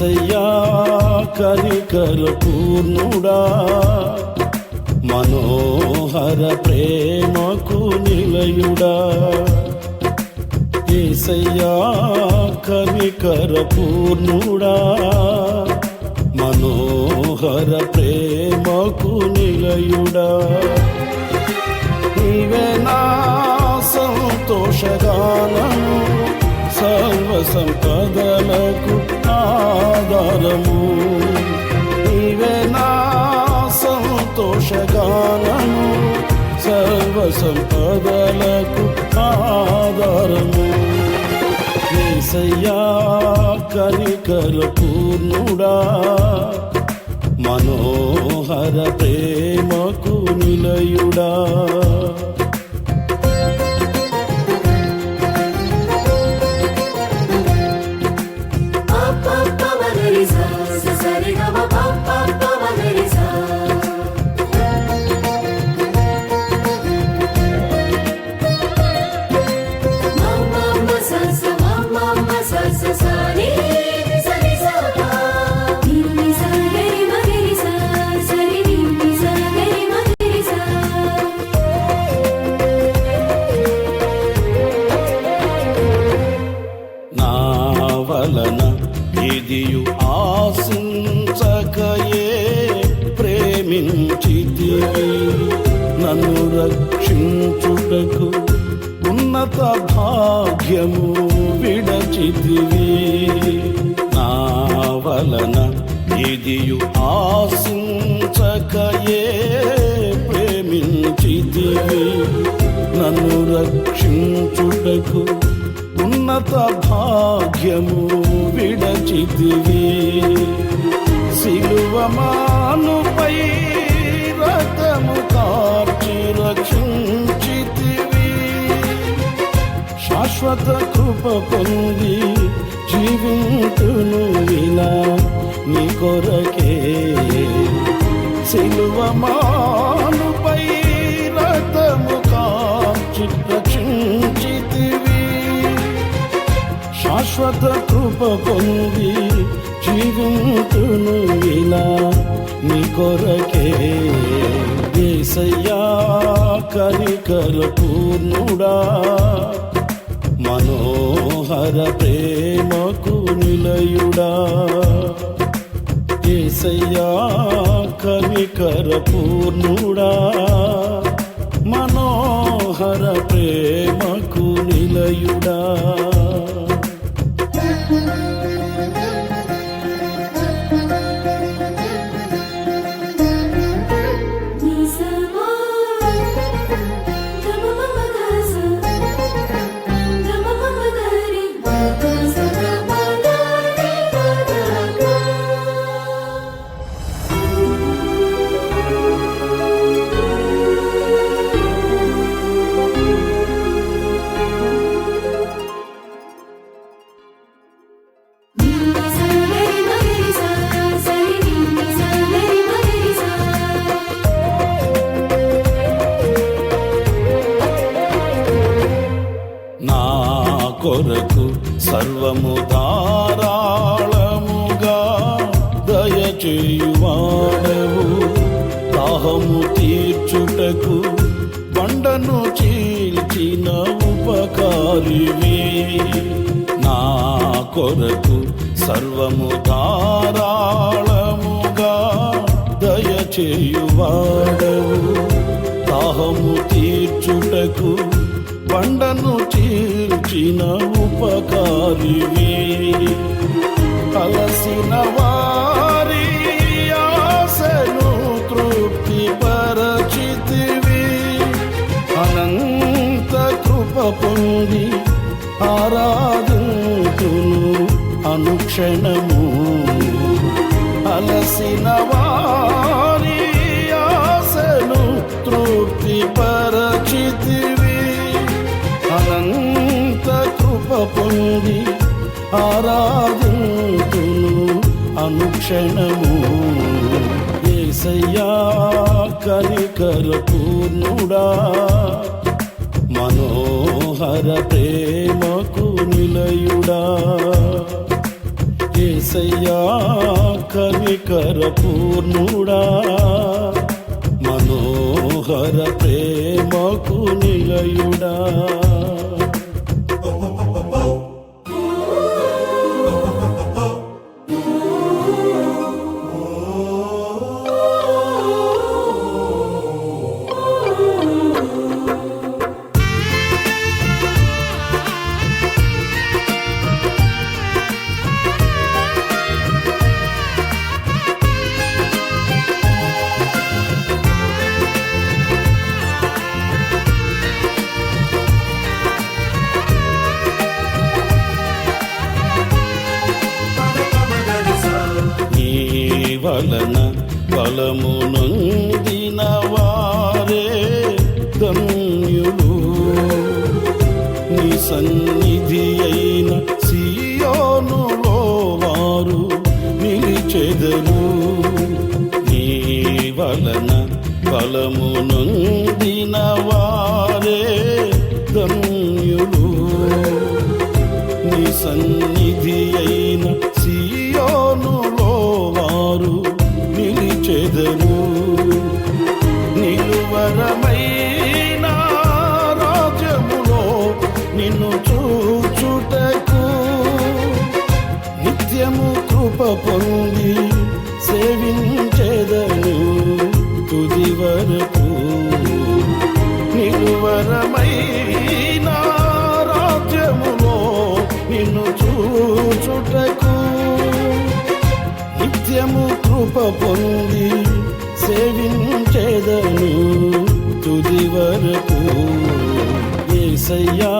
ఏసయ్యా కరికర పూర్ణుడా. మనోహర ప్రేమకు నిలయుడా. ఏసయ్యా కరికర పూర్ణుడా. మనోహర ప్రేమకు నిలయుడా. నీవే నా సంతోషగానము. సర్వ సంపదలకు ఆధారము. నీవే నా సంతోషగానము. సర్వ సంపదలకు ఆధారము. ఏసయ్యా కనికర పూర్ణుడా. మనోహర ప్రేమకు నిలయుడా. రక్షించుటకు ఉన్నత భాగ్యము విడచితివి. నా వలన ఇదియు ఆశించకయే ప్రేమించితివి. నన్ను రక్షించుటకు ఉన్నత భాగ్యము విడచితివి. సిలువమానుపై రథము కార్చి శాశ్వత కృప పొంది జీవింతును ఇలా నీ కొరకే. సిలువమానుపై రథము కార్చి రక్షించితివి శాశ్వత కృప పొంది జీవింతును ఇలా నీ కొరకే. ఏసయ్యా కరికర పూర్ణుడా మనోహర ప్రేమకు నిలయుడా? ఏసయ్యా కవికర పూర్ణుడా? మనోహర ప్రేమకు నిలయుడా? కొరకు సర్వము ధారాళముగా దయచేయువాడవు. దాహము తీర్చుటకు పండను చీల్చిన ఉపకారివి. నా కొరకు సర్వము ధారాళముగా దయచేయువాడవు. దాహము తీర్చుటకు బండను చీల్చిన ఉపకారివి అలసిన వారి ఆశను తృప్తి పరచితివి అనంత కృప పొంది ఆరాధింతును అనుక్షణము. అలసిన వారి పొంది ఆరాధింతును అనుక్షణము. ఏసయ్యా కలికర పూర్ణుడా మనోహర ప్రేమకు నిలయుడా. ఏసయ్యా కలికర పూర్ణుడా మనోహర ప్రేమకు నిలయుడా. వలన బలము నొందిన వారే ధన్యులు. నీ సన్నిధి అయిన సియోనులో వారు నిలిచెదరు. నీ వలన బలము నొందిన వారే ధన్యులు. నీ సన్ని నిలిచెదరు నిలువరమైన రాజ్యములో నిన్ను చూచుటకు నిత్యము కృప పొంది సేవించెదను తుది వరకు. నిలువరమైన రాజ్యములో నిన్ను చూచుటకు నిత్యము కృప పొంది సేవించేదను తుది వరకు. ఏసయ్యా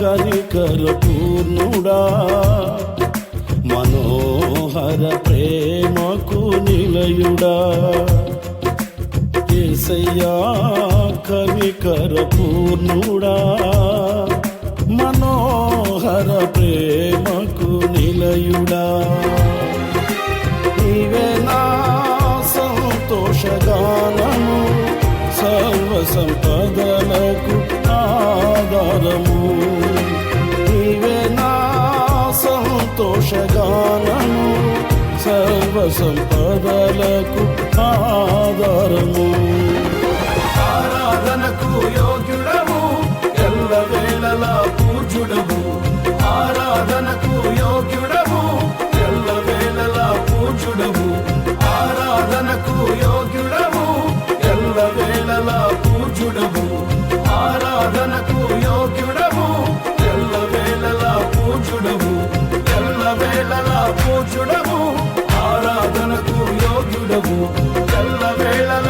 కరికర పూర్ణుడా. మనోహర ప్రేమకు నిలయుడా. ఏసయ్యా కవికర పూర్ణుడా. మనోహర ప్రేమకు నిలయుడా. జ్ఞానము సర్వ సంపదలకు ఆధారము. నీవే నా సంతోషగానము సర్వ సంపదలకు ఆధారము. ఆరాధనకు యోగ్యుడము ఎల్ల వేళలా పూజుడము వేళలా పూజుడము ఆరాధనకు యోగ్యుడము ఎల్ల వేళలా